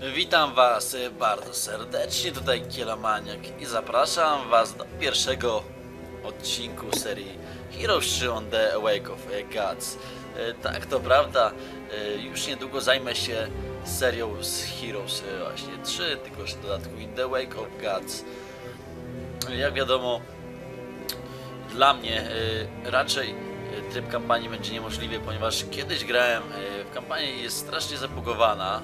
Witam Was bardzo serdecznie, tutaj Kielomaniak i zapraszam Was do pierwszego odcinku serii Heroes 3 on the Awake of Gods. E, Tak, to prawda, e, już niedługo zajmę się serią z Heroes e, właśnie 3, tylko że w dodatku in the Wake of Gods. Jak wiadomo, dla mnie raczej tryb kampanii będzie niemożliwy, ponieważ kiedyś grałem y, w kampanii jest strasznie zabugowana,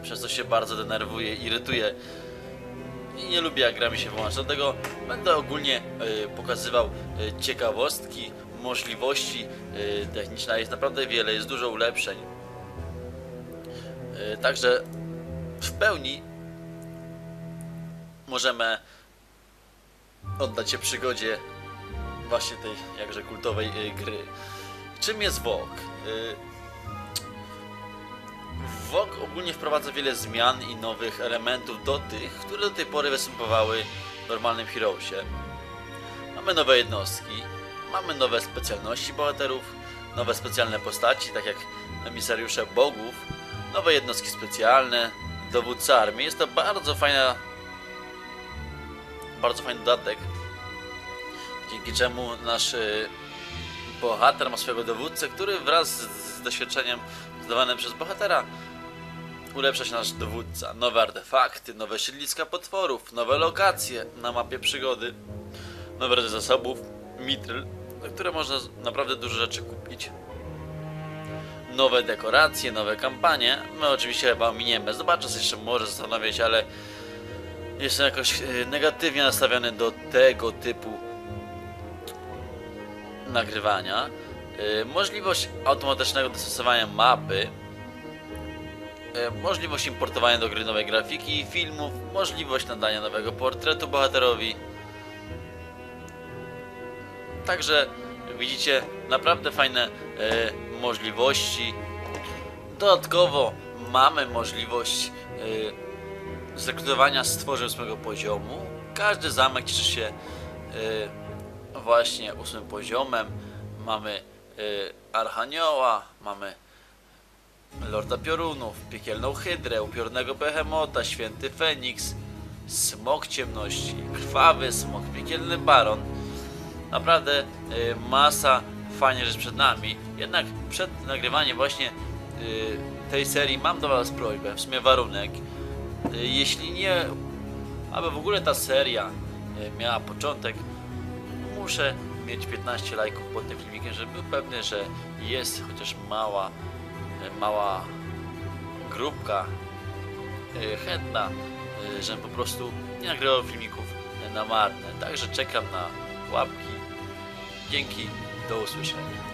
y, przez co się bardzo denerwuję, irytuję i nie lubię jak gra mi się wyłącza. Dlatego będę ogólnie y, pokazywał ciekawostki, możliwości techniczne. Jest naprawdę wiele, jest dużo ulepszeń. Także w pełni możemy oddać się przygodzie właśnie tej jakże kultowej y, gry. Czym jest WoG? Y, WoG ogólnie wprowadza wiele zmian i nowych elementów do tych, które do tej pory występowały w normalnym Heroesie. Mamy nowe jednostki, mamy nowe specjalności bohaterów, nowe specjalne postaci, tak jak emisariusze bogów, nowe jednostki specjalne, dowódca armii. Jest to bardzo fajna bardzo fajny dodatek, dzięki czemu nasz y, bohater ma swojego dowódcę, który wraz z, doświadczeniem zdawanym przez bohatera ulepsza się nasz dowódca. Nowe artefakty, nowe siedliska potworów, nowe lokacje na mapie przygody, nowe rodzaje zasobów, mitryl, za które można naprawdę dużo rzeczy kupić. Nowe dekoracje, nowe kampanie. My oczywiście chyba ominiemy. Zobaczę, co jeszcze może zastanowić, ale jestem jakoś e, negatywnie nastawiony do tego typu nagrywania. E, Możliwość automatycznego dostosowania mapy, e, możliwość importowania do gry nowej grafiki i filmów, możliwość nadania nowego portretu bohaterowi. Także widzicie, naprawdę fajne e, możliwości. Dodatkowo mamy możliwość zrekrutowania stworzeń ósmego poziomu. Każdy zamek cieszy się y, właśnie ósmym poziomem. Mamy y, Archanioła, mamy Lorda Piorunów, Piekielną Hydrę, Upiornego Behemota, Święty Feniks, Smok Ciemności, Krwawy Smok, Piekielny Baron. Naprawdę y, masa fajnych rzeczy przed nami. Jednak przed nagrywaniem właśnie y, tej serii mam do Was prośbę, w sumie warunek. Y, Jeśli nie, aby w ogóle ta seria y, miała początek, muszę mieć 15 lajków pod tym filmikiem, żeby był pewny, że jest chociaż mała, y, mała grupka y, chętna, y, żebym po prostu nie nagrywał filmików na marne. Także czekam na łapki. Dzięki, do usłyszenia.